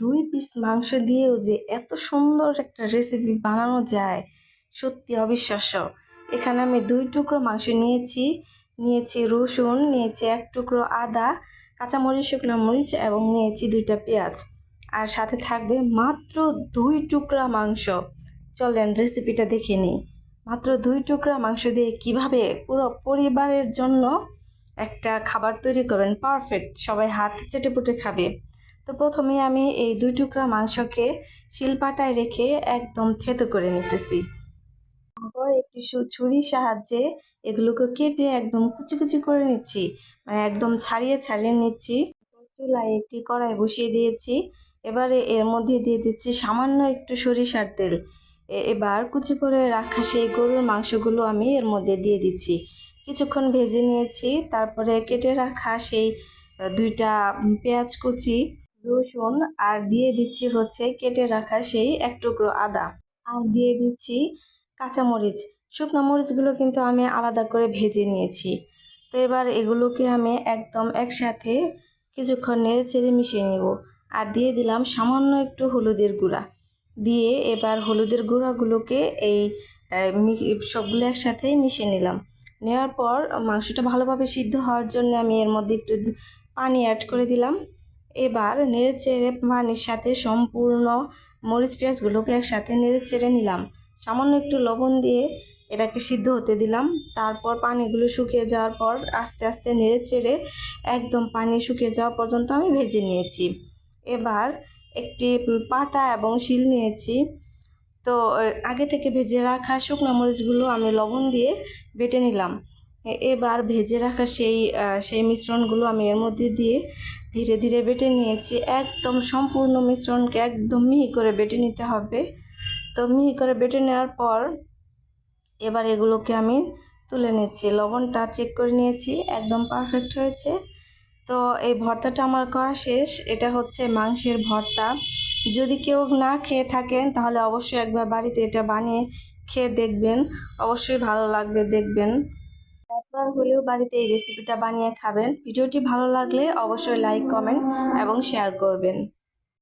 দুই পিস মাংস দিয়েও যে এত সুন্দর একটা রেসিপি বানানো যায়, সত্যি অবিশ্বাস্য। এখানে আমি দুই টুকরো মাংস নিয়েছি নিয়েছি রসুন, নিয়েছি এক টুকরো আদা, কাঁচামরিচ, শুকনো মরিচ এবং নিয়েছি দুইটা পেঁয়াজ। আর সাথে থাকবে মাত্র দুই টুকরা মাংস। চলেন রেসিপিটা দেখে নিই। মাত্র দুই টুকরা মাংস দিয়ে কীভাবে পুরো পরিবারের জন্য একটা খাবার তৈরি করবেন পারফেক্ট সবাই হাত চেটেপুটে খাবে। তো প্রথমে আমি এই দুই টুকরা মাংসকে শিলপাটায় রেখে একদম থেতো করে নিতেছি। তারপর একটি ছুরির সাহায্যে এগুলোকে কেটে একদম কুচি কুচি করে নিচ্ছি। মানে একদম ছাড়িয়ে ছাড়িয়ে নিচ্ছি। চুলায় একটি কড়াই বসিয়ে দিয়েছি। এবারে এর মধ্যে দিয়ে দিচ্ছি সামান্য একটু সরিষার তেল। এবার কুচি করে রাখা সেই গরুর মাংসগুলো আমি এর মধ্যে দিয়ে দিচ্ছি। কিছুক্ষণ ভেজে নিয়েছি। তারপরে কেটে রাখা সেই দুইটা পেঁয়াজ কুচি রসুন আর দিয়ে দিচ্ছি হচ্ছে কেটে রাখা সেই এক টুকরো আদা। আর দিয়ে দিচ্ছি কাঁচামরিচ। শুকনো মরিচগুলো কিন্তু আমি আলাদা করে ভেজে নিয়েছি। তো এবার এগুলোকে আমি একদম একসাথে কিছুক্ষণ নেড়ে চেড়ে মিশিয়ে নেব। আর দিয়ে দিলাম সামান্য একটু হলুদের গুঁড়া। দিয়ে এবার হলুদের গুঁড়াগুলোকে এই সবগুলো একসাথে মিশিয়ে নিলাম। নেওয়ার পর মাংসটা ভালোভাবে সিদ্ধ হওয়ার জন্য আমি এর মধ্যে একটু পানি অ্যাড করে দিলাম। এবার নেড়ে চেড়ে পানির সাথে সম্পূর্ণ মরিচ পেঁয়াজগুলোকে একসাথে নেড়ে চেড়ে নিলাম। সামান্য একটু লবণ দিয়ে এটাকে সিদ্ধ হতে দিলাম। তারপর পানিগুলো শুকিয়ে যাওয়ার পর আস্তে আস্তে নেড়ে চেড়ে একদম পানি শুকিয়ে যাওয়া পর্যন্ত আমি ভেজে নিয়েছি। এবার একটি পাটা এবং শিল নিয়েছি। তো আগে থেকে ভেজে রাখা শুকনো মরিচগুলো আমি লবণ দিয়ে বেটে নিলাম। এবার ভেজে রাখা সেই সেই মিশ্রণগুলো আমি এর মধ্যে দিয়ে ধীরে ধীরে বেটে নিয়েছি। একদম সম্পূর্ণ মিশ্রণকে একদম মিহি করে বেটে নিতে হবে। তো মিহি করে বেটে নেওয়ার পর এবার এগুলোকে আমি তুলে নিচ্ছি। লবণটা চেক করে নিয়েছি, একদম পারফেক্ট হয়েছে। তো এই ভর্তাটা আমার করা শেষ। এটা হচ্ছে মাংসের ভর্তা। যদি কেউ না খেয়ে থাকেন, তাহলে অবশ্যই একবার বাড়িতে এটা বানিয়ে খেয়ে দেখবেন। অবশ্যই ভালো লাগবে দেখবেন। একবার হলেও বাড়িতে এই রেসিপিটা বানিয়ে খাবেন। ভিডিওটি ভালো লাগলে অবশ্যই লাইক কমেন্ট এবং শেয়ার করবেন।